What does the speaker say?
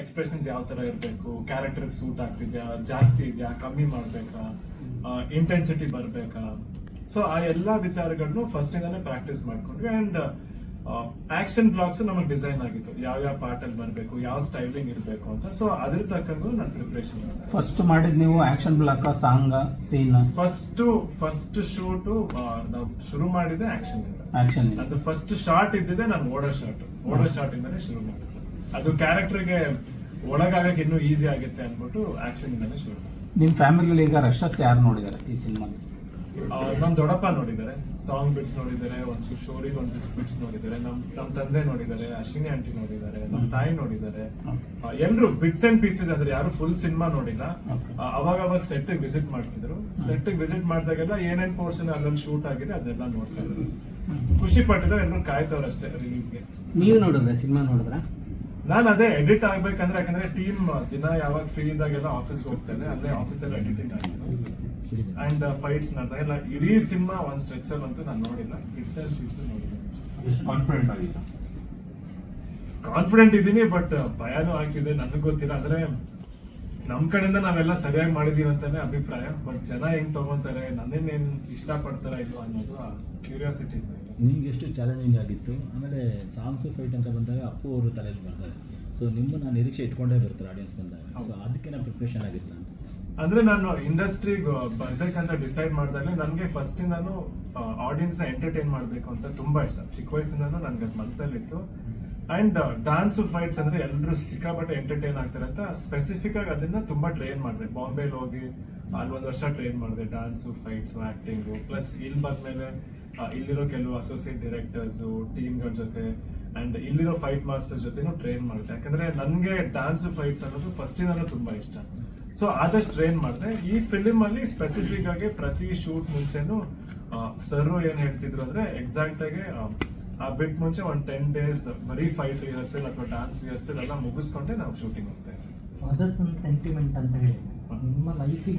Expressions ಯಾವ ತರ ಇರಬೇಕು? ಕ್ಯಾರೆಕ್ಟರ್ ಸೂಟ್ ಆಗ್ತಿದ್ಯಾ? ಜಾಸ್ತಿ ಇದೆಯಾ? ಕಮ್ಮಿ ಮಾಡ್ಬೇಕಾ? ಇಂಟೆನ್ಸಿಟಿ ಬರಬೇಕಾ? ಸೊ ಆ ಎಲ್ಲಾ ವಿಚಾರಗಳನ್ನು ಫಸ್ಟ್ ಇಂದಾನೆ ಪ್ರಾಕ್ಟೀಸ್ ಮಾಡ್ಕೊಂಡ್ವಿ ಅಂಡ್ ಆಕ್ಷನ್ ಬ್ಲಾಗ್ಸ್ ನಮಗೆ ಡಿಸೈನ್ ಆಗಿತ್ತು. ಯಾವ ಯಾವ ಪಾರ್ಟ್ ಅಲ್ಲಿ ಬರಬೇಕು? ಯಾವ ಸ್ಟೈಲಿಂಗ್ ಇರಬೇಕು ಅಂತ. ಸೊ ಅದ್ರ ತಕ್ಕಂಗೂ ನಾನು ಪ್ರಿಪರೇಷನ್ ಫಸ್ಟ್ ಮಾಡಿದ ನೀವು action block song scene first first shoot ನಾವು ಶುರು ಮಾಡಿದೆ ಆಕ್ಷನ್ ಆಕ್ಷನ್ ಅದು ಫಸ್ಟ್ ಶಾರ್ಟ್ ಇದ್ದಿದೆ ನಾನು ಓಡೋ ಶಾರ್ಟ್ ಓಡೋ ಶಾರ್ಟ್ ಇಂದಾನೆ ಶುರು ಮಾಡಿದೆ ಅದು ಕ್ಯಾರೆಕ್ಟರ್ಗೆ ಒಳಗಾಗಕ್ಕೆ ಇನ್ನೂ ಈಸಿ ಆಗುತ್ತೆ ಅಂದ್ಬಿಟ್ಟು ಆಕ್ಷನ್ ಇಂದಾನೆ ಶುರು ನಿಮ್ಮ ನಿಮ್ ಫ್ಯಾಮಿಲಿ ಈಗ ರಶಸ್ ಯಾರು ನೋಡಿದಾರೆ ಈ ಸಿನಿಮಾ ಆ, ನಮ್ ದೊಡ್ಡಪ್ಪ ನೋಡಿದ್ದಾರೆ ಸಾಂಗ್ ಬಿಟ್ಸ್ ನೋಡಿದ್ದಾರೆ ಒಂದು ಶೋರಿಗೆ ಒಂದು ಬಿಟ್ಸ್ ನೋಡಿದ್ದಾರೆ ನಮ್ ನಮ್ ತಂದೆ ನೋಡಿದ್ದಾರೆ ಅಶ್ವಿನಿ ಆಂಟಿ ನೋಡಿದ್ದಾರೆ ನಮ್ ತಾಯಿ ನೋಡಿದ್ದಾರೆ. ಎಲ್ರು ಬಿಟ್ಸ್ ಅಂಡ್ ಪೀಸಸ್ ಅಂದ್ರೆ ಯಾರು ಫುಲ್ ಸಿನಿಮಾ ನೋಡಿಲ್ಲ. ಅವಾಗ ಅವಾಗ ಸೆಟ್ ವಿಸಿಟ್ ಮಾಡ್ತಿದ್ರು. ಸೆಟ್ ವಿಸಿಟ್ ಮಾಡಿದಾಗೆಲ್ಲ ಏನೇನ್ ಪೋರ್ಷನ್ ಅದ್ರಲ್ಲಿ ಶೂಟ್ ಆಗಿದೆ ಅದೆಲ್ಲ ನೋಡ್ತಾ ಇದ್ರು. ಖುಷಿ ಪಟ್ಟಿದ್ರು ಎಲ್ಲರೂ ಕಾಯ್ತವ್ರು ಅಷ್ಟೇ ರಿಲೀಸ್ಗೆ ನೀವು ನೋಡಿದ್ರೆ ಸಿನಿಮಾ ನೋಡಿದ್ರ? ನಾನು ಅದೇ ಎಡಿಟ್ ಆಗ್ಬೇಕಂದ್ರೆ ಯಾಕಂದ್ರೆ ಟೀಮ್ ದಿನ ಯಾವಾಗ ಫ್ರೀ ಇದ್ದಾಗೆಲ್ಲ ಆಫೀಸ್ಗೆ ಹೋಗ್ತೇನೆ ಅಲ್ಲೇ ಆಫೀಸಲ್ಲಿ ಎಡಿಟಿಂಗ್ ಆಗಿದೆ ಅಂಡ್ ಫೈಟ್ಸ್ ನಡೆದಾಗೆಲ್ಲ ಇಡೀ ಸಿನಿಮಾ ಒಂದ್ ಸ್ಟ್ರೆಚರ್ ಅಂತೂ ನಾನು ನೋಡಿಲ್ಲ. ಇಟ್ಸ್ ಅಂಡ್ ಸೀಸ್ ನೋಡಿಲ್ಲ. ಕಾನ್ಫಿಡೆಂಟ್ ಆಗಿಲ್ಲ ಕಾನ್ಫಿಡೆಂಟ್ ಇದ್ದೀನಿ ಬಟ್ ಭಯನೂ ಆಗ್ತಿದೆ. ನನಗೆ ಗೊತ್ತಿಲ್ಲ. ಅಂದ್ರೆ ನಮ್ ಕಡೆಯಿಂದ ನಾವೆಲ್ಲ ಸರಿಯಾಗಿ ಮಾಡಿದೀವಿ ಅಂತಾನೆ ಅಭಿಪ್ರಾಯ. ಬಟ್ ಜನ ಹೆಂಗ್ ತಗೊಂತಾರೆ ನನ್ನೇನ್ ಇಷ್ಟ ಪಡ್ತಾರ ಇಲ್ವಾ ಅನ್ನೋದು ಕ್ಯೂರಿಯಾಸಿಟಿ ನಿಮ್ಗೆ ಎಷ್ಟು ಚಾಲೆಂಜಿಂಗ್ ಆಗಿತ್ತು? ಆಮೇಲೆ ಸಾಂಗ್ಸು ಫೈಟ್ ಅಂತ ಬಂದಾಗ ಅಪ್ಪು ಅವರು ತಲೆಯಲ್ಲಿ ಬರ್ತಾರೆ. ಸೊ ನಿಮ್ಮನ್ನ ನಿರೀಕ್ಷೆ ಇಟ್ಕೊಂಡೇ ಬರ್ತಾರೆ ಆಡಿಯನ್ಸ್ ಬಂದಾಗ. ಸೊ ಅದಕ್ಕೆ ಪ್ರಿಪ್ರೇಷನ್ ಆಗಿತ್ತು? ಅಂತ ಅಂದ್ರೆ ನಾನು ಇಂಡಸ್ಟ್ರಿಗೆ ಬರ್ಬೇಕಂತ ಡಿಸೈಡ್ ಮಾಡಿದಾಗ ನನಗೆ ಫಸ್ಟ್ ನಾನು ಆಡಿಯನ್ಸ್ನ ಎಂಟರ್ಟೈನ್ ಮಾಡಬೇಕು ಅಂತ ತುಂಬಾ ಇಷ್ಟ. ಚಿಕ್ಕ ವಯಸ್ಸಿಂದ ನನ್ಗೆ ಅದು ಮನಸ್ಸಲ್ಲಿತ್ತು ಅಂಡ್ ಡಾನ್ಸ್ ಫೈಟ್ಸ್ ಅಂದ್ರೆ ಎಲ್ಲರೂ ಸಿಕ್ಕಾಪಟ್ಟೆ ಎಂಟರ್ಟೈನ್ ಆಗ್ತಾರೆ ಅಂತ ಸ್ಪೆಸಿಫಿಕ್ ಆಗಿ ಅದನ್ನ ತುಂಬಾ ಟ್ರೈನ್ ಮಾಡಿದೆ ಬಾಂಬೆಲಿ ಹೋಗಿ ಅಲ್ಲಿ ಒಂದು ವರ್ಷ ಟ್ರೈನ್ ಮಾಡಿದೆ ಡಾನ್ಸ್ ಫೈಟ್ಸ್ ಆಕ್ಟಿಂಗು ಪ್ಲಸ್ ಇಲ್ಲಿ ಬಂದ್ಮೇಲೆ ಇಲ್ಲಿರೋ ಕೆಲವು ಅಸೋಸಿಯೇಟ್ ಡೈರೆಕ್ಟರ್ಸು ಟೀಮ್ಗಳ ಜೊತೆ ಅಂಡ್ ಇಲ್ಲಿರೋ ಫೈಟ್ ಮಾಸ್ಟರ್ ಜೊತೆನೂ ಟ್ರೈನ್ ಮಾಡಿದೆ. ಯಾಕಂದ್ರೆ ನನಗೆ ಡಾನ್ಸ್ ಫೈಟ್ಸ್ ಅನ್ನೋದು ಫಸ್ಟ್ ತುಂಬ ತುಂಬಾ ಇಷ್ಟ. ಸೊ ಆದಷ್ಟು ಟ್ರೈನ್ ಮಾಡಿದೆ. ಈ ಫಿಲಿಮ್ ಅಲ್ಲಿ ಸ್ಪೆಸಿಫಿಕ್ ಆಗಿ ಪ್ರತಿ ಶೂಟ್ ಮುಂಚೆನೂ ಸರ್ ಏನ್ ಹೇಳ್ತಿದ್ರು ಅಂದ್ರೆ ಎಕ್ಸಾಕ್ಟ್ ಆಗಿ ಆ, ಬಿಟ್ ಮುಂಚೆ ಒಂದು ಟೆನ್ ಡೇಸ್ ಬರೀ ಫೈಟ್ ರಿಹರ್ಸಲ್ ಅಥವಾ ಡಾನ್ಸ್ ರಿಹರ್ಸಲ್ ಎಲ್ಲ ಮುಗಿಸ್ಕೊಂಡೆ ನಾವು ಶೂಟಿಂಗ್ ಹೋಗ್ತಾ ಫಾದರ್ಸ್ ಒಂದು ಸೆಂಟಿಮೆಂಟ್ ಅಂತ ಹೇಳಿ ನಿಮ್ಮ ಲೈಫಿಗೆ